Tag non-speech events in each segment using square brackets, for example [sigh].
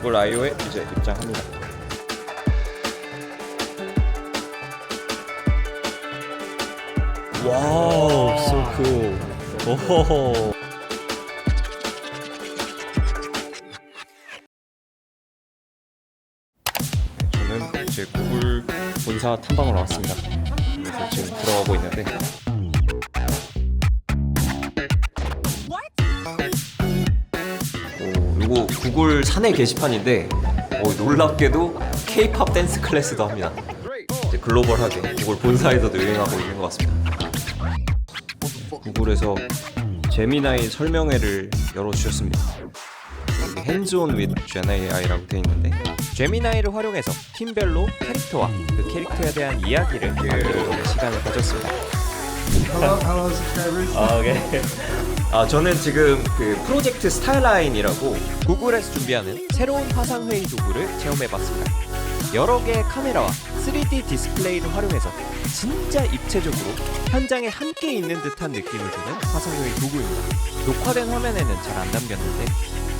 구글 I/O에 이제 입장합니다. 와우, so cool. 오호호. 저는 이제 구글 본사 탐방으로 왔습니다. 그래서 지금 들어가고 있는데 오, 이거 구글 사내 게시판인데 오, 놀랍게도 K-팝 댄스 클래스도 합니다. 이제 글로벌하게 구글 본사에서도 유행하고 있는 것 같습니다. 구글에서 제미나이 설명회를 열어주셨습니다. 여기 핸즈온 with GenAI라고 되어 있는데 제미나이를 활용해서 팀별로 캐릭터와 그 캐릭터에 대한 이야기를 만들어보는 시간을 가졌습니다. 아, 오케이. 아, 저는 지금 그 프로젝트 스타일라인이라고 구글에서 준비하는 새로운 화상 회의 도구를 체험해봤습니다. 여러 개의 카메라와 3D 디스플레이를 활용해서 진짜 입체적으로 현장에 함께 있는 듯한 느낌을 주는 화상 회의 도구입니다. 녹화된 화면에는 잘 안 담겼는데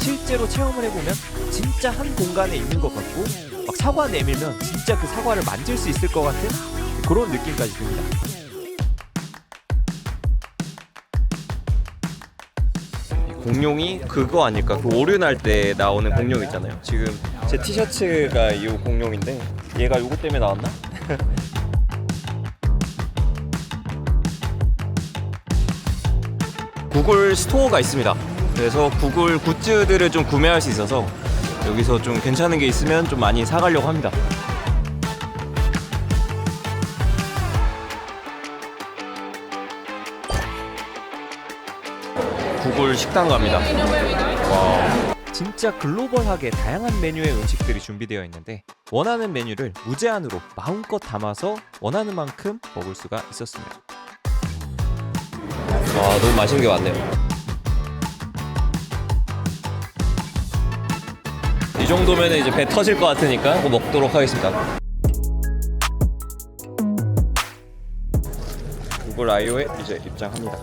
실제로 체험을 해보면 진짜 한 공간에 있는 것 같고 막 사과 내밀면 진짜 그 사과를 만질 수 있을 것 같은 그런 느낌까지 듭니다. 공룡이 그거 아닐까? 그 오류 날때 나오는 공룡 있잖아요. 지금 제 티셔츠가 이 공룡인데 얘가 이거 때문에 나왔나? [laughs] 구글 스토어가 있습니다. 그래서 구글 굿즈들을 좀 구매할 수 있어서 여기서 좀 괜찮은 게 있으면 좀 많이 사가려고 합니다. 구글 식당 갑니다. 와. 진짜 글로벌하게 다양한 메뉴의 음식들이 준비되어 있는데 원하는 메뉴를 무제한으로 마음껏 담아서 원하는 만큼 먹을 수가 있었습니다. 와 너무 맛있는 게 많네요. 이 정도면 이제 배 터질 것 같으니까 꼭 먹도록 하겠습니다. 구글 I/O에 이제 입장합니다.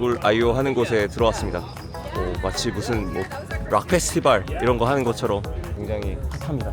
구글 I/O 하는 곳에 들어왔습니다. 오, 마치 무슨 뭐 락 페스티벌 이런 거 하는 것처럼 굉장히 핫합니다.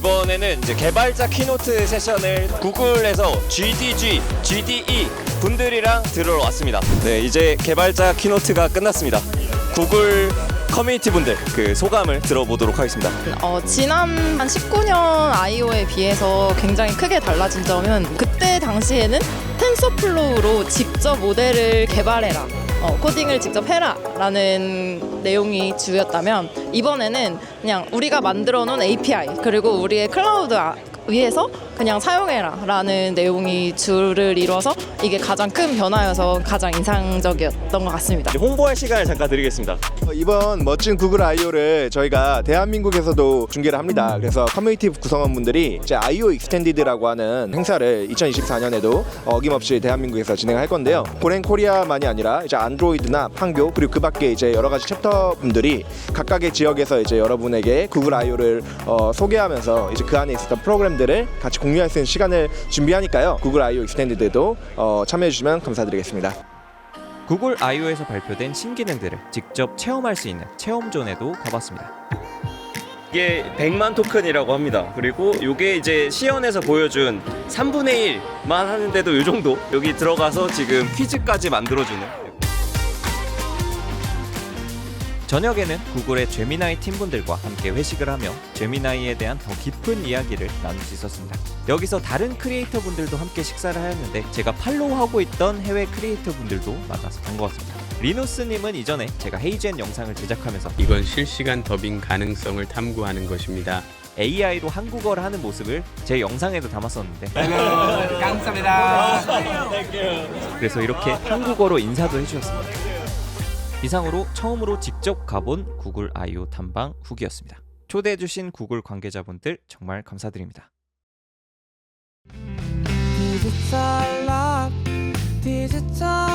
이번에는 이제 개발자 키노트 세션을 구글에서 GDG, GDE 분들이랑 들으러 왔습니다. 네, 이제 개발자 키노트가 끝났습니다. 구글 커뮤니티 분들 그 소감을 들어보도록 하겠습니다. 어, 지난 한 19년 아이오에 비해서 굉장히 크게 달라진 점은 그때 당시에는 텐서플로우로 직접 모델을 개발해라. 어, 코딩을 직접 해라 라는 내용이 주였다면 이번에는 그냥 우리가 만들어 놓은 API 그리고 우리의 클라우드 아- 위에서 그냥 사용해라 라는 내용이 주를 이뤄서 이게 가장 큰 변화여서 가장 인상적이었던 것 같습니다. 이제 홍보할 시간을 잠깐 드리겠습니다. 어, 이번 멋진 구글 I/O를 저희가 대한민국에서도 중계를 합니다. 그래서 커뮤니티 구성원분들이 이제 I/O 익스텐디드라고 하는 행사를 2024년에도 어김없이 대한민국에서 진행할 건데요. 고랭 코리아만이 아니라 이제 안드로이드나 판교 그리고 그밖에 이제 여러 가지 챕터 분들이 각각의 지역에서 이제 여러분에게 구글 I/O를 어, 소개하면서 이제 그 안에 있었던 프로그램 들을 같이 공유할 수 있는 시간을 준비하니까요. 구글 I/O 익스텐디드도 어, 참여해 주시면 감사드리겠습니다. 구글 I/O에서 발표된 신기능들을 직접 체험할 수 있는 체험존에도 가봤습니다. 이게 100만 토큰이라고 합니다. 그리고 이게 이제 시연에서 보여준 3분의 1만 하는데도 이 정도 여기 들어가서 지금 퀴즈까지 만들어주는 저녁에는 구글의 제미나이 팀분들과 함께 회식을 하며 제미나이에 대한 더 깊은 이야기를 나눌 수 있었습니다. 여기서 다른 크리에이터 분들도 함께 식사를 하였는데 제가 팔로우하고 있던 해외 크리에이터 분들도 만나서 반가웠습니다. 리노스님은 이전에 제가 헤이젠 영상을 제작하면서 이건 실시간 더빙 가능성을 탐구하는 것입니다. AI로 한국어를 하는 모습을 제 영상에도 담았었는데 그래서 이렇게 한국어로 인사도 해주셨습니다. 이상으로 처음으로 직접 가본 구글 I/O 탐방 후기였습니다. 초대해주신 구글 관계자분들 정말 감사드립니다. 디지털 럽 디지털